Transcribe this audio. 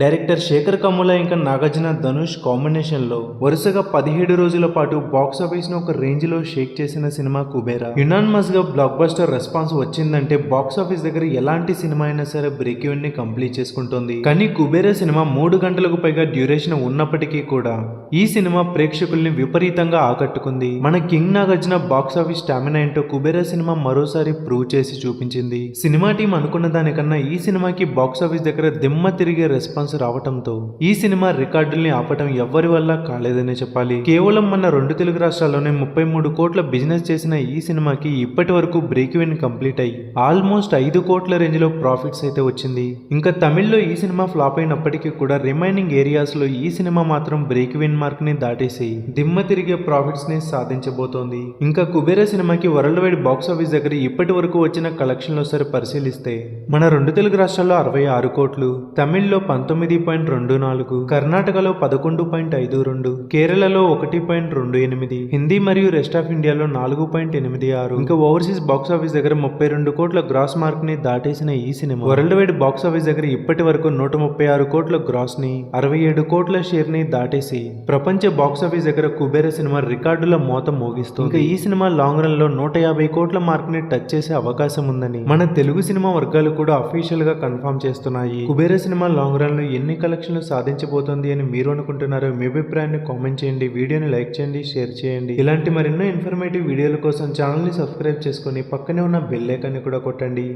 Director Shekhar Kammula ఇంకా నాగార్జున ధనుష్ కాంబినేషన్లో వరుసగా పదిహేడు రోజుల పాటు బాక్స్ ఆఫీస్ను ఒక రేంజ్లో షేక్ చేసిన సినిమా కుబేరా. యునానిమస్గా బ్లాక్ బస్టర్ రెస్పాన్స్ వచ్చిందంటే బాక్స్ ఆఫీస్ దగ్గర ఎలాంటి సినిమా అయినా సరే బ్రేక్ని కంప్లీట్ చేసుకుంటుంది. కానీ కుబేరా సినిమా మూడు గంటలకు పైగా డ్యూరేషన్ ఉన్నప్పటికీ కూడా ఈ సినిమా ప్రేక్షకుల్ని విపరీతంగా ఆకట్టుకుంది. మన king Nagarjuna box office stamina ఏంటో కుబేరా సినిమా మరోసారి ప్రూవ్ చేసి చూపించింది. సినిమా టీం అనుకున్న దానికన్నా ఈ సినిమాకి బాక్స్ ఆఫీస్ దగ్గర దిమ్మ తిరిగే రెస్పాన్స్ రావటంతో ఈ సినిమా రికార్డుల్ని ఆపటం ఎవ్వరి వల్ల కాలేదనే చెప్పాలి. కేవలం మన రెండు తెలుగు రాష్ట్రాల్లోనే ముప్పై మూడు కోట్ల బిజినెస్ చేసిన ఈ సినిమాకి ఇప్పటి వరకు బ్రేక్ ఈవెన్ కంప్లీట్ అయ్యి ఆల్మోస్ట్ ఐదు కోట్ల రేంజ్లో ప్రాఫిట్స్ అయితే వచ్చింది. ఇంకా తమిళ్ళో ఈ సినిమా ఫ్లాప్ అయినప్పటికీ కూడా రిమైనింగ్ ఏరియాస్లో ఈ సినిమా మాత్రం బ్రేక్ ఈవెన్ మార్క్ని దాటేసి దిమ్మ తిరిగే ప్రాఫిట్స్ని సాధించబోతోంది. ఇంకా కుబేర సినిమాకి వరల్డ్ వైడ్ బాక్స్ ఆఫీస్ దగ్గర ఇప్పటి వరకు వచ్చిన కలెక్షన్లో సరే పరిశీలిస్తే మన రెండు తెలుగు రాష్ట్రాల్లో అరవై ఆరు కోట్లు తమిళ్ళో పంతొమ్మిది పాయింట్ రెండు నాలుగు కర్ణాటకలో పదకొండు పాయింట్ ఐదు రెండు కేరళలో ఒకటి పాయింట్ రెండు ఎనిమిది హిందీ మరియు రెస్ట్ ఆఫ్ ఇండియాలో నాలుగు పాయింట్ ఎనిమిది ఆరు ఇంకా ఓవర్సీస్ బాక్స్ ఆఫీస్ దగ్గర ముప్పై రెండు కోట్ల గ్రాస్ మార్క్ని దాటేసిన ఈ సినిమా. వరల్డ్ వైడ్ బాక్స్ ఆఫీస్ దగ్గర ఇప్పటి వరకు నూట ముప్పై ఆరు కోట్ల గ్రాస్ని అరవై ఏడు కోట్ల షేర్ని దాటేసి ప్రపంచ బాక్స్ ఆఫీస్ దగ్గర కుబేర సినిమా రికార్డుల మోత మోగిస్తుంది. ఇంకా ఈ సినిమా లాంగ్ రన్లో నూట యాభై కోట్ల మార్క్ని టచ్ చేసే అవకాశం ఉందని మన తెలుగు సినిమా వర్గాలు కూడా అఫీషియల్గా కన్ఫర్మ్ చేస్తున్నాయి. కుబేర సినిమా లాంగ్ రన్లో ఎన్ని కలెక్షన్లు సాధించబోతోంది అని మీరు అనుకుంటున్నారో మీ అభిప్రాయాన్ని కామెంట్ చేయండి. వీడియోని లైక్ చేయండి షేర్ చేయండి. ఇలాంటి మరెన్నో ఇన్ఫర్మేటివ్ వీడియోల కోసం ఛానల్ని సబ్స్క్రైబ్ చేసుకొని పక్కనే ఉన్న బెల్ ఐకాన్ని కూడా కొట్టండి.